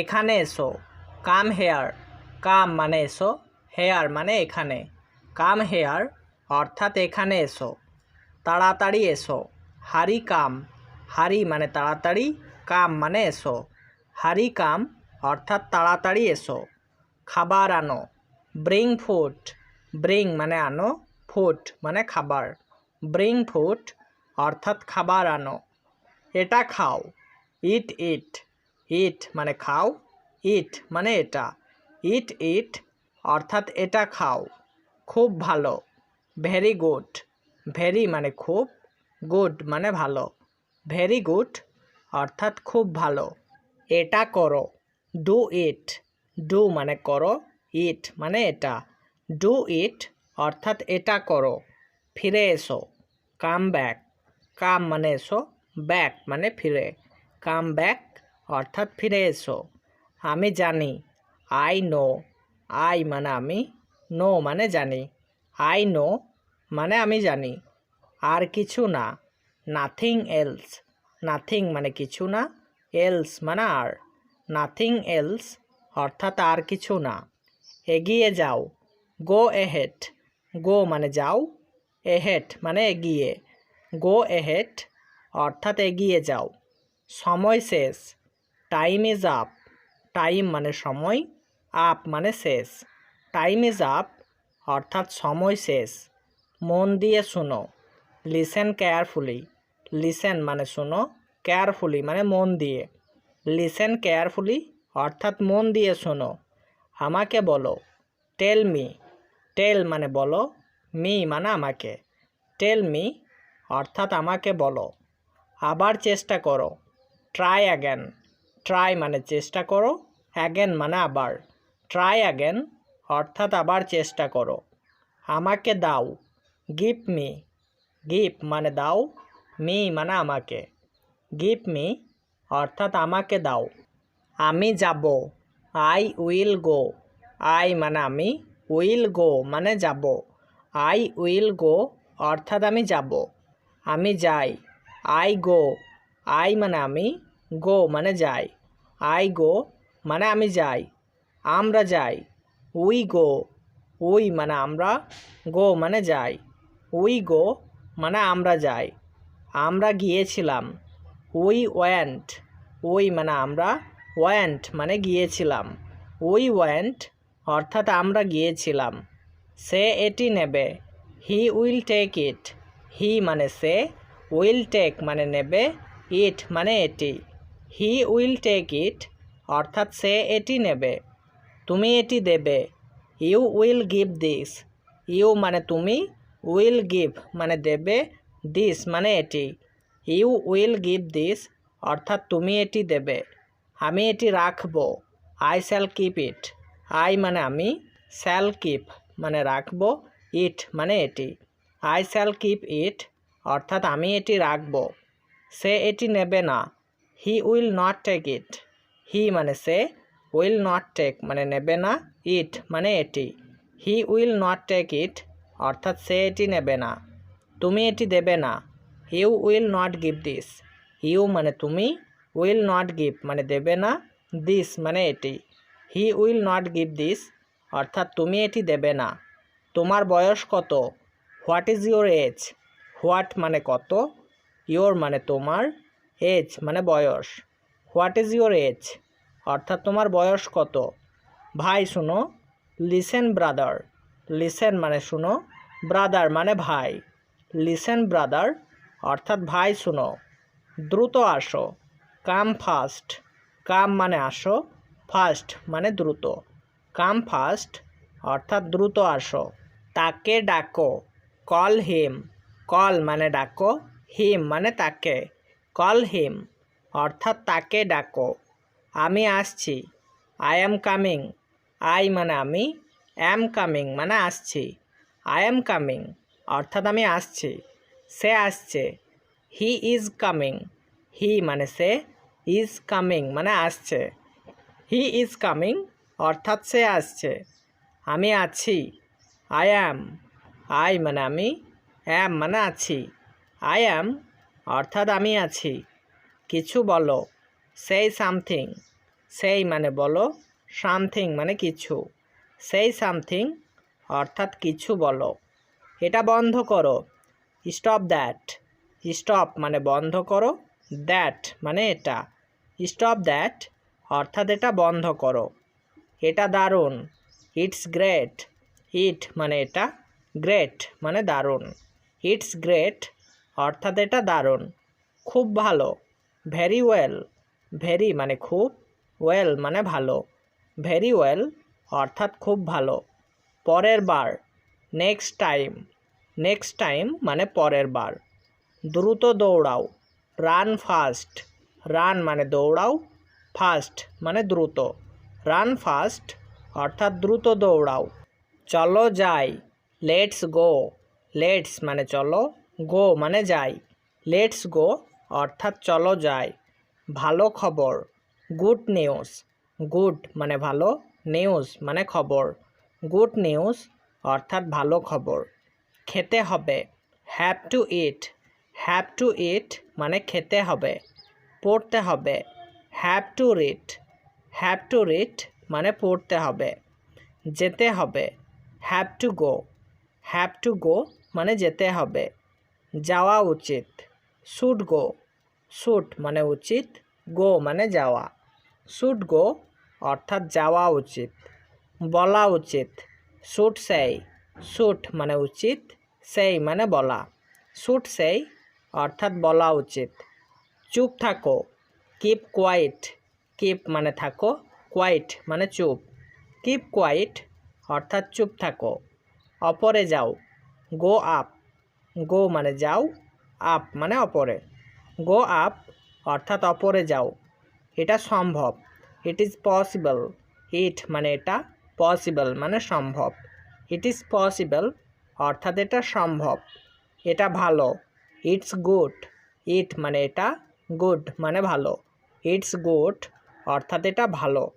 এখানে এসো। Come here. কাম মানে এসো, হেয়ার মানে এখানে। কাম হেয়ার অর্থাৎ এখানে এসো। তাড়াতাড়ি এসো। হারি কাম। হারি মানে তাড়াতাড়ি, কাম মানে এসো। হারি কাম অর্থাৎ তাড়াতাড়ি এসো। খাবার আনো। Bring food. ব্রিং মানে আনো, ফুড মানে খাবার। ব্রিং ফুড অর্থাৎ খাবার আনো। এটা খাও। ইট ইট। ইট মানে খাও ইট মানে এটা। ইট ইট অর্থাৎ এটা খাও, খুব ভালো ভেরি গুড ভেরি মানে খুব গুড মানে ভালো ভেরি গুড অর্থাৎ খুব ভালো। এটা করো ডু ইট ডু মানে করো ইট মানে এটা। ডু ইট অর্থাৎ এটা করো, ফিরে এসো কাম ব্যাক কাম মানে এসো ব্যাক মানে ফিরে। কাম ব্যাক অর্থাৎ ফিরে এসো। আমি জানি। I know. আই মানে আমি, নো মানে জানি। আই নো মানে আমি জানি। আর কিছু না। Nothing else. নাথিং মানে কিছু না। এলস মানে আর। নাথিং এলস অর্থাৎ আর কিছু না। এগিয়ে যাও। গো এহেড। গো মানে যাও। এহেড মানে এগিয়ে। গো এহেড অর্থাৎ এগিয়ে যাও। সময় শেষ। টাইম ইজ আপ টাইম মানে সময় আপ মানে শেষ। টাইম ইজ আপ অর্থাৎ সময় শেষ। মন দিয়ে শোনো। লিসেন কেয়ারফুলি লিসেন মানে শোনো কেয়ারফুলি মানে মন দিয়ে। লিসেন কেয়ারফুলি অর্থাৎ মন দিয়ে শোনো। আমাকে বলো। টেল মি টেল মানে বলো মি মানে আমাকে। টেল মি অর্থাৎ আমাকে বলো। আবার চেষ্টা করো। ট্রাই অ্যাগেন ট্রাই মানে চেষ্টা করো অ্যাগেন মানে আবার। ট্রাই অ্যাগেন অর্থাৎ আবার চেষ্টা করো। আমাকে দাও গিভ মি গিভ মানে দাও মি মানে আমাকে। গিভ মি অর্থাৎ আমাকে দাও। আমি যাব আই উইল গো আই মানে আমি উইল গো মানে যাব। আই উইল গো অর্থাৎ আমি যাব। আমি যাই। আই গো আই মানে আমি গো মানে যাই। আই গো মানে আমি যাই। আমরা যাই। উই গো, উই মানে আমরা, গো মানে যাই। উই গো মানে আমরা যাই। আমরা গিয়েছিলাম। উই ওয়েন্ট, উই মানে আমরা, ওয়েন্ট মানে গিয়েছিলাম। উই ওয়েন্ট অর্থাৎ আমরা গিয়েছিলাম। সে এটি নেবে। He will take it. He মানে সে, উইল টেক মানে নেবে। ইট মানে এটি। হি উইল টেক ইট, অর্থাৎ সে এটি নেবে। তুমি এটি দেবে। You will give this. You মানে তুমি, উইল গিভ মানে দেবে, দিস মানে এটি। ইউ উইল গিভ দিস, অর্থাৎ তুমি এটি দেবে। আমি এটি রাখব। I shall keep it. I মানে আমি, শ্যাল কিপ মানে রাখব, ইট মানে এটি। আই শ্যাল কিপ ইট, অর্থাৎ আমি এটি রাখব। সে এটি নেবে না। He will not take it he মানে সে উইল নট টেক মানে নেবে না ইট মানে এটি। He will not take it অর্থাৎ সে এটি নেবে না। তুমি এটি দেবে না। You will not give this you মানে তুমি উইল নট গিভ মানে দেবে না দিস মানে এটি। He will not give this অর্থাৎ তুমি এটি দেবে না। তোমার বয়স কত? What is your age what মানে কত? ইয়োর মানে তোমার এজ মানে বয়স। হোয়াট ইজ ইউর এজ অর্থাৎ তোমার বয়স কত? ভাই, শুনো। লিসেন ব্রাদার লিসেন মানে শুনো। ব্রাদার মানে ভাই। লিসেন ব্রাদার অর্থাৎ ভাই, শুনো। দ্রুত আসো। কাম ফাস্ট কাম মানে আসো। ফাস্ট মানে দ্রুত। কাম ফাস্ট অর্থাৎ দ্রুত আসো। তাকে ডাকো। কল হিম কল মানে ডাকো। হিম মানে তাকে। কল হিম, অর্থাৎ তাকে ডাকো। আমি আসছি। I am coming. আই মানে আমি। অ্যাম কামিং মানে আসছি। আই অ্যাম কামিং, অর্থাৎ আমি আসছি। সে আসছে। He is coming. হি মানে সে ইজ কামিং মানে আসছে। হি ইজ কামিং, অর্থাৎ সে আসছে। আমি আছি। I am. আই মানে আমি। অ্যাম মানে আছি। আই অ্যাম অর্থাৎ আমি আছি। কিছু বলো। সেই সামথিং। সেই মানে বলো। সামথিং মানে কিছু। সেই সামথিং অর্থাৎ কিছু বলো। এটা বন্ধ করো। Stop that. স্টপ মানে বন্ধ করো। দ্যাট মানে এটা। স্টপ দ্যাট অর্থাৎ এটা বন্ধ করো। এটা দারুণ। It's great. ইট মানে এটা। গ্রেট মানে দারুণ। ইটস গ্রেট অর্থাৎ এটা দারুণ। খুব ভালো। ভেরি ওয়েল ভেরি মানে খুব ওয়েল মানে ভালো। ভেরি ওয়েল অর্থাৎ খুব ভালো। পরের বার। নেক্সট টাইম নেক্সট টাইম মানে পরের বার। দ্রুত দৌড়াও। রান ফাস্ট রান মানে দৌড়াও। ফাস্ট মানে দ্রুত। রান ফাস্ট অর্থাৎ দ্রুত দৌড়াও। চলো যাই। লেটস গো লেটস মানে চলো। গো মানে যাই। লেটস গো, অর্থাৎ চলো যাই। ভালো খবর। Good news. গুড মানে ভালো, নিউজ মানে খবর। গুড নিউজ, অর্থাৎ ভালো খবর। খেতে হবে। Have to eat. Have to eat মানে খেতে হবে। পড়তে হবে। Have to read have to read মানে পড়তে হবে। যেতে হবে। Have to go. Have to go মানে যেতে হবে। যাওয়া উচিত। শুড গো শুট মানে উচিত গো মানে যাওয়া। শুড গো অর্থাৎ যাওয়া উচিত, বলা উচিত। শুট সেই শুট মানে উচিত সেই মানে বলা। শুট সেই অর্থাৎ বলা উচিত। চুপ থাকো কিপ কোয়াইট কিপ মানে থাকো কোয়াইট মানে চুপ। কিপ কোয়াইট অর্থাৎ চুপ থাকো। অপরে যাও গো আপ গো মানে যাও, আপ মানে অপরে। গো আপ অর্থাৎ অপরে যাও। এটা সম্ভব। ইট ইজ পসিবল ইট মানে এটা পসিবল মানে সম্ভব। ইট ইজ পসিবল অর্থাৎ এটা সম্ভব। এটা ভালো। ইটস গুড ইট মানে এটা গুড মানে ভালো। ইটস গুড অর্থাৎ এটা ভালো।